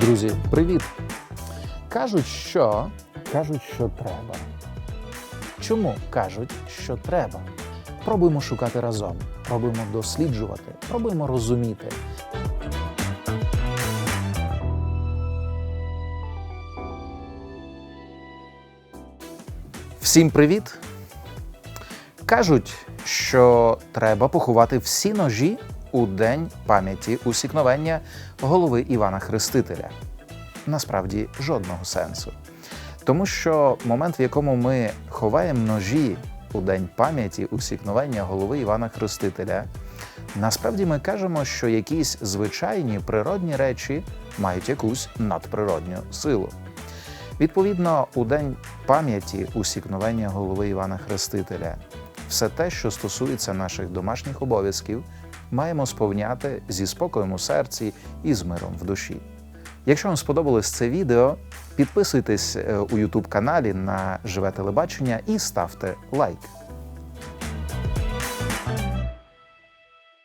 Друзі, привіт! Кажуть, що кажуть, що треба. Чому кажуть, що треба? Пробуємо шукати разом, пробуємо досліджувати, пробуємо розуміти. Всім привіт! Кажуть, що треба поховати всі ножі у день пам'яті усікновення голови Івана Хрестителя. Насправді жодного сенсу. Тому що момент, в якому ми ховаємо ножі у день пам'яті усікновення голови Івана Хрестителя, насправді ми кажемо, що якісь звичайні природні речі мають якусь надприродню силу. Відповідно, у день пам'яті усікновення голови Івана Хрестителя, все те, що стосується наших домашніх обов'язків, маємо сповняти зі спокоєм у серці і з миром в душі. Якщо вам сподобалось це відео, підписуйтесь е, у YouTube каналі на Живе Телебачення і ставте лайк.